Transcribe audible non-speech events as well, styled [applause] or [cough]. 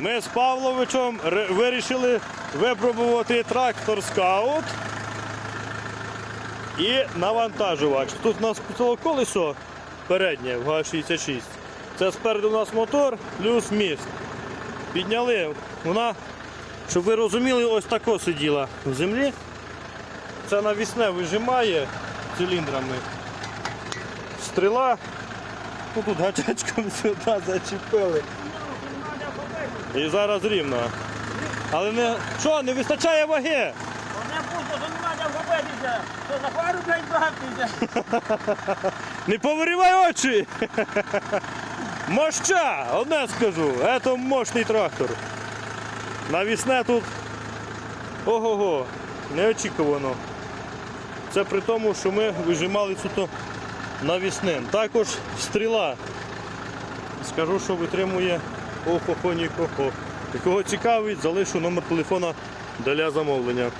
Ми з Павловичем вирішили випробувати трактор скаут і навантажувач. Тут у нас колесо переднє в Г66. Це спереду у нас мотор плюс міст. Підняли. Вона, щоб ви розуміли, ось тако сиділа в землі. Це навісне вижимає циліндрами. Стріла. Ну тут гачечком [laughs] сюди зачепили. І зараз рівно. Але не. Що, не вистачає ваги? Не пусто, що не треба вхопитися. Що за пару, блядь, братися. Не повирівай очі! Моща! Одне скажу, це мощний трактор. Навісне тут. Ого-го, неочікувано. Це при тому, що ми вижимали суто навісним. Також стріла. Скажу, що витримує охо-хо, ні-хо-хо. Кого цікавить, залишу номер телефона для замовлення.